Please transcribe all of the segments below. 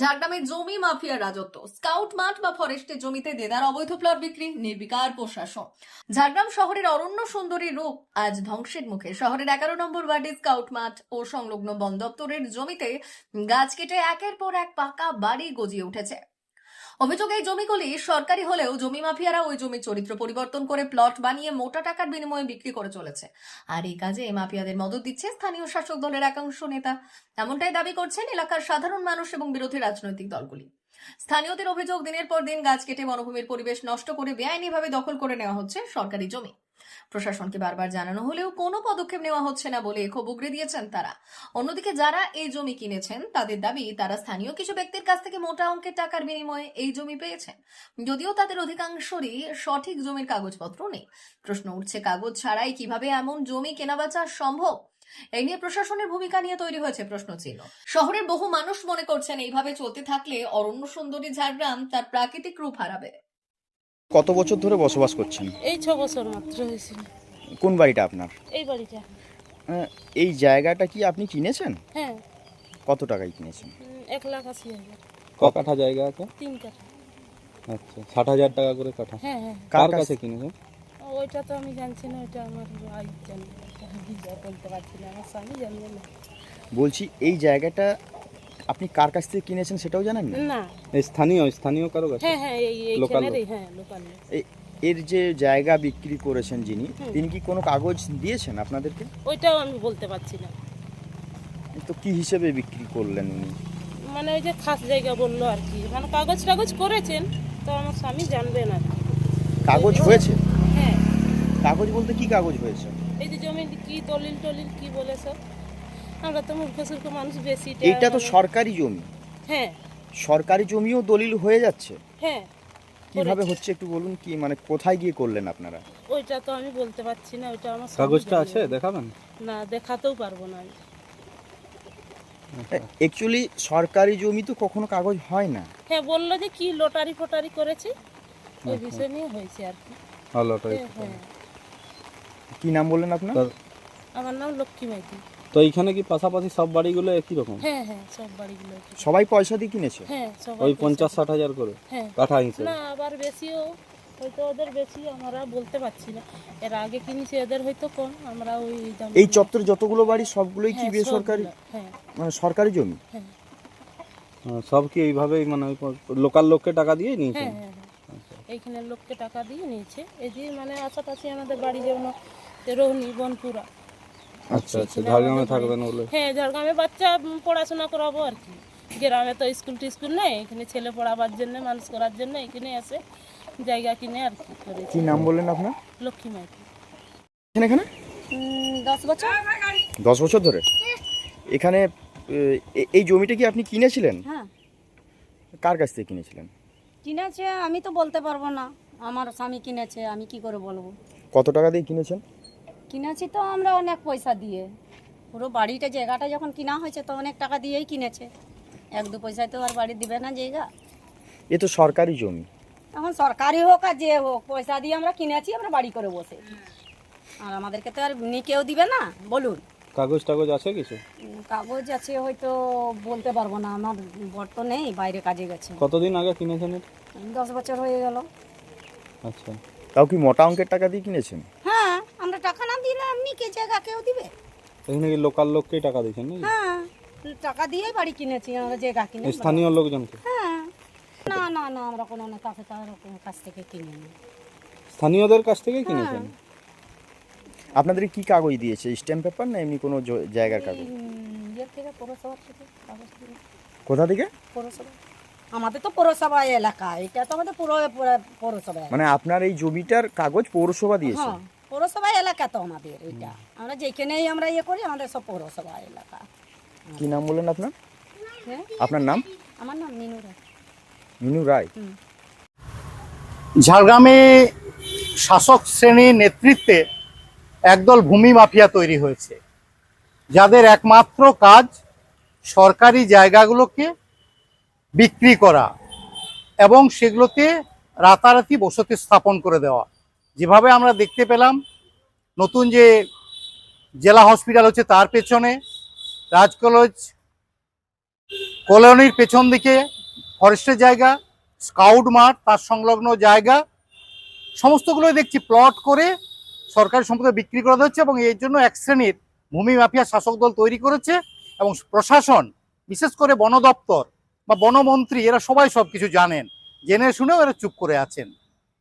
ঝাড়গ্রামের জমি মাফিয়া রাজত্ব, স্কাউট মাঠ বা ফরেস্টের জমিতে দেদার অবৈধ প্লট বিক্রি, নির্বিকার প্রশাসন। ঝাড়গ্রাম শহরের অরণ্য সুন্দরী রূপ আজ ধ্বংসের মুখে। শহরের এগারো নম্বর ওয়ার্ডে স্কাউট মাঠ ও সংলগ্ন বন দপ্তরের জমিতে গাছ কেটে একের পর এক পাকা বাড়ি গজিয়ে উঠেছে। অভিযোগ, এই জমিগুলি সরকারি হলেও জমি মাফিয়ারা ওই জমির চরিত্র পরিবর্তন করে প্লট বানিয়ে মোটা টাকার বিনিময়ে বিক্রি করে চলেছে। আর এই কাজে মাফিয়াদের মদত দিচ্ছে স্থানীয় শাসক দলের একাংশ নেতা। এমনটাই দাবি করছেন এলাকার সাধারণ মানুষ এবং বিরোধী রাজনৈতিক দলগুলি। স্থানীয়দের অভিযোগ, দিনের পর দিন গাছ কেটে বনভূমির পরিবেশ নষ্ট করে বেআইনিভাবে দখল করে নেওয়া হচ্ছে সরকারি জমি। প্রশাসনকে বারবার জানানো হলেও কোনো পদক্ষেপ নেওয়া হচ্ছে না বলে ক্ষোভ উগরে দিয়েছেন তারা। অন্যদিকে যারা এই জমি কিনেছেন, তাদের দাবি তারা স্থানীয় কিছু ব্যক্তির কাছ থেকে মোটা অঙ্কের টাকার বিনিময়ে এই জমি পেয়েছেন। যদিও তাদের অধিকাংশরই সঠিক জমির কাগজপত্র নেই। প্রশ্ন উঠছে, কাগজ ছাড়াই কীভাবে এমন জমি কেনাবেচা সম্ভব? এই নিয়ে প্রশাসনের ভূমিকা নিয়ে তৈরি হয়েছে প্রশ্ন ছিল শহরের বহু মানুষ মনে করছেন, এইভাবে চলতে থাকলে অরণ্য সুন্দরী ঝাড়গ্রাম তার প্রাকৃতিক রূপ হারাবে। কত বছর ধরে বসবাস করছেন? এই ছ বছর মাত্র হয়েছিল কোন বাড়িটা আপনার? এই বাড়িটা। আহ, এই জায়গাটা কি আপনি কিনেছেন? হ্যাঁ। কত টাকায় কিনেছেন? উম, এক লাখ আশি হাজার। ক কাঠা জায়গা আছে? তিন কাঠা। আচ্ছা ষাট হাজার টাকা করে কাঠা। হ্যাঁ হ্যাঁ। কার কার কাছে? কাছে কিনেছেন? ওইটা তো আমি জানছি না ওইটা আমার ভাই জানে। আমি যা বলতে পারছি না আমার স্বামী জানবে না। বলছি এই জায়গাটা আপনি কার কাছ থেকে কিনেছেন সেটাও জানেন না? স্থানীয় স্থানীয় কারও কাছে হ্যাঁ হ্যাঁ এই এইখানেরই হ্যাঁ লোকাল এর যে জায়গা বিক্রি করেছেন যিনি। তিনি কি কোনো কাগজ দিয়েছেন আপনাদেরকে? ওইটাও আমি বলতে পারছি না। তো কি হিসেবে বিক্রি করলেন উনি? মানে ওই যে খাস জায়গা বলল আর কি। মানে কাগজ টাগজ করেছেন তো আমার স্বামী জানবে না। কাগজ হয়েছে? হ্যাঁ। কাগজ বলতে কি কাগজ হয়েছে? এই যে জমি কি দলিল টলিল কি বলে সব আমরা তো মূর্খ সূর্খ মানুষ বেশি এইটা তো সরকারি জমি। হ্যাঁ। সরকারি জমিও দলিল হয়ে যাচ্ছে। হ্যাঁ কীভাবে হচ্ছে একটু বলুন কি মানে কোথায় গিয়ে করলেন আপনারা? ওইটা তো আমি বলতে পারছি না ওইটা আমার কাগজটা আছে দেখাবেন? না দেখাতেও পারব না আমি। অ্যাকচুয়ালি সরকারি জমি তো কখনো কাগজ হয় না। হ্যাঁ বলল যে কি লটারি ফটারি করেছে? ওই আচ্ছা। বিষয় নিয়ে হয়েছে আর কি। ভালো হ্যাঁ, হ্যাঁ। কি নাম বললেন আপনার? আমার নাম লক্ষ্মী মাইতি। তো এইখানে কি পাশাপাশি সব বাড়িগুলো একই রকম? হ্যাঁ হ্যাঁ সব বাড়িগুলো একই। সবাই পয়সা দিয়ে কিনেছে? হ্যাঁ সবাই ওই পঞ্চাশ ষাট হাজার করে হ্যাঁ। কাঠা হিসেবে না আবার বেশিও হয়তো ওদের বেশি আমরা বলতে পারছি না। এর আগে কিনেছি এদের হয়তো কম আমরা ওই দাম এই চত্বরে যতগুলো বাড়ি সবগুলোই কি হ্যাঁ, বেসরকারি? সবগুলো, হ্যাঁ। মানে সরকারি জমি? হ্যাঁ। হ্যাঁ, সব কি এইভাবেই মানে লোকাল লোককে টাকা দিয়ে নিয়েছে? হ্যাঁ হ্যাঁ হ্যাঁ। এইখানের লোককে টাকা দিয়ে নিয়েছে। এই যে মানে আশাপাশি আমাদের বাড়ি যেমন রোহনি বনপুরা আচ্ছা আচ্ছা ঝাড়গ্রামে থাকবেন বলে। হ্যাঁ ঝাড়গ্রামে বাচ্চা পড়াশোনা করাবো আর কি। গ্রামে তো স্কুল টিস্কুল নেই এখানে ছেলে পড়াবার জন্য মানুষ করার জন্য এখানে এসে জায়গা কিনে আর কি কি নাম বললেন আপনার? লক্ষ্মী মাইতি। এখানে? এখানে দশ বছর। দশ বছর ধরে? এখানে এই জমিটা কি আপনি কিনেছিলেন? হ্যাঁ। কার কাছ থেকে কিনেছিলেন? কিনেছে আমি তো বলতে পারব না। আমার স্বামী কিনেছে আমি কি করে বলব? কত টাকা দিয়ে কিনেছেন? কিনেছি তো আমরা অনেক পয়সা দিয়ে। পুরো বাড়িটা জায়গাটা যখন কিনা হয়েছে তো অনেক টাকা দিয়েই কিনেছে। এক দু পয়সায় তো আর বাড়ি দিবে না জায়গা। এ তো সরকারি জমি। এখন সরকারি হোক আর যে হোক পয়সা দিয়ে আমরা কিনেছি আমরা বাড়ি করে বসে। আর আমাদেরকে তো আর নি কেউ দিবে না বলুন। কাগজ টাগজ আছে কিছু? কাগজ আছে হয়তো বলতে পারব না আমার বর তো নেই বাইরে কাজে গেছে। কতদিন আগে কিনেছেন দশ বছর হয়ে গেল। আচ্ছা। তাও কি মোটা অঙ্কের টাকা দিয়ে কিনেছেন? হ্যাঁ টাকা না দিলে এমনি কে জায়গা কেউ দিবে? এখানে কি লোকাল লোককেই টাকা দিয়েছেন নাকি? হ্যাঁ টাকা দিয়ে বাড়ি কিনেছি আমরা জায়গা কিনে স্থানীয় লোকজনকে? হ্যাঁ। না না না আমরা কোনো নেতা কোনো কাছ থেকে কিনি না স্থানীয়দের কাছ থেকেই কিনেছেন? আপনাদের কি কাগজ দিয়েছে? স্ট্যাম্প পেপার না এমনি কোনো জ- জায়গার কাগজ? ইয়ের থেকে পৌরসভার থেকে কাগজ দিল। কোথা থেকে? পৌরসভা। আমাদের তো পৌরসভা এলাকা এটা তো আমাদের পুরো পুরো পৌরসভা এলাকা। মানে আপনার এই জমিটার কাগজ পৌরসভা দিয়েছে? হ্যাঁ। পৌরসভা এলাকা তো আমাদের এটা। আমরা যেখানেই আমরা ইয়ে করি আমাদের সব পৌরসভা এলাকা। কি নাম বললেন আপনার? হ্যাঁ? আপনার নাম? আমার নাম মিনু রায়। মিনু রায়। ঝাড়গ্রামে শাসক শ্রেণির নেতৃত্বে একদল ভূমি মাফিয়া তৈরি হয়েছে যাদের একমাত্র কাজ সরকারি জায়গাগুলোকে বিক্রি করা এবং সেগুলোতে রাতারাতি বসতি স্থাপন করে দেওয়া। যেভাবে আমরা দেখতে পেলাম, নতুন যে জেলা হসপিটাল হচ্ছে তার পেছনে, রাজ কলেজ কলোনির পেছন দিকে, ফরেস্টের জায়গা, স্কাউট মাঠ, তার সংলগ্ন জায়গা, সমস্তগুলোই দেখছি প্লট করে সরকারি সম্পদে বিক্রি করা হচ্ছে এবং এর জন্য এক শ্রেণির ভূমি মাফিয়া শাসক দল তৈরি করেছে এবং প্রশাসন, বিশেষ করে বন দপ্তর বা বনমন্ত্রী, এরা সবাই সব কিছু জানেন। জেনে শুনেও এরা চুপ করে আছেন।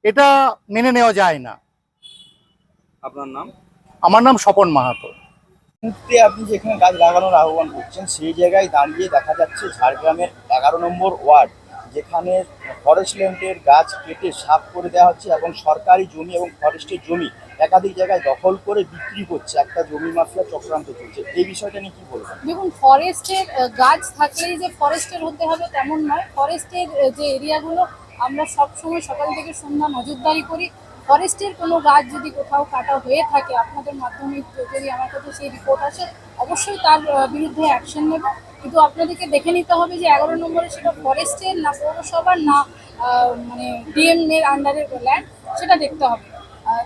এটা মেনে নেওয়া যায় না। আপনার নাম? আমার নাম স্বপন মাহাতো। মুহূর্তে আপনি যেখানে গাছ লাগানোর আহ্বান করছেন সেই জায়গায় দাঁড়িয়ে দেখা যাচ্ছে ঝাড়গ্রামের এগারো নম্বর ওয়ার্ড যেখানে ফরেস্ট ল্যান্ডের গাছ কেটে সাফ করে দেওয়া হচ্ছে এবং সরকারি জমি এবং ফরেস্টের জমি একাধিক জায়গায় দখল করে বিক্রি করছে একটা জমি মাফিয়া চক্রান্ত চলছে। এই বিষয়টা নিয়ে কি বলবেন? দেখুন ফরেস্টের গাছ থাকলেই যে ফরেস্টের হতে হবে তেমন নয়। ফরেস্টের যে এরিয়াগুলো আমরা সব সময় সকাল থেকে সন্ধ্যা নজরদারি করি। ফরেস্টের কোনো গাছ যদি কোথাও কাটা হয়ে থাকে, আপনাদের মাধ্যমে যদি আমার কাছে সেই রিপোর্ট আসে, অবশ্যই তার বিরুদ্ধে অ্যাকশন নেব। কিন্তু আপনাদেরকে দেখে নিতে হবে যে এগারো নম্বরে সেটা ফরেস্টের না পৌরসভার না মানে ডিএম এর আন্ডারের ল্যান্ড সেটা দেখতে হবে।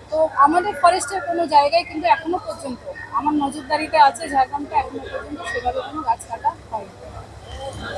তো আমাদের ফরেস্টের কোনো জায়গায় কিন্তু এখনও পর্যন্ত, আমার নজরদারিতে আছে, ঝাড়গ্রামটা এখনও পর্যন্ত সেভাবে কোনো গাছ কাটা হয়নি।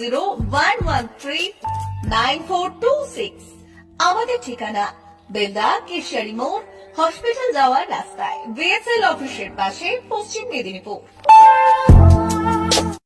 zero three nine four two six আমাদের ঠিকানা বেলদা কেশিয়ারি মোড় হসপিটাল যাওয়ার রাস্তায় বিএসএল অফিসের পাশে, পশ্চিম মেদিনীপুর।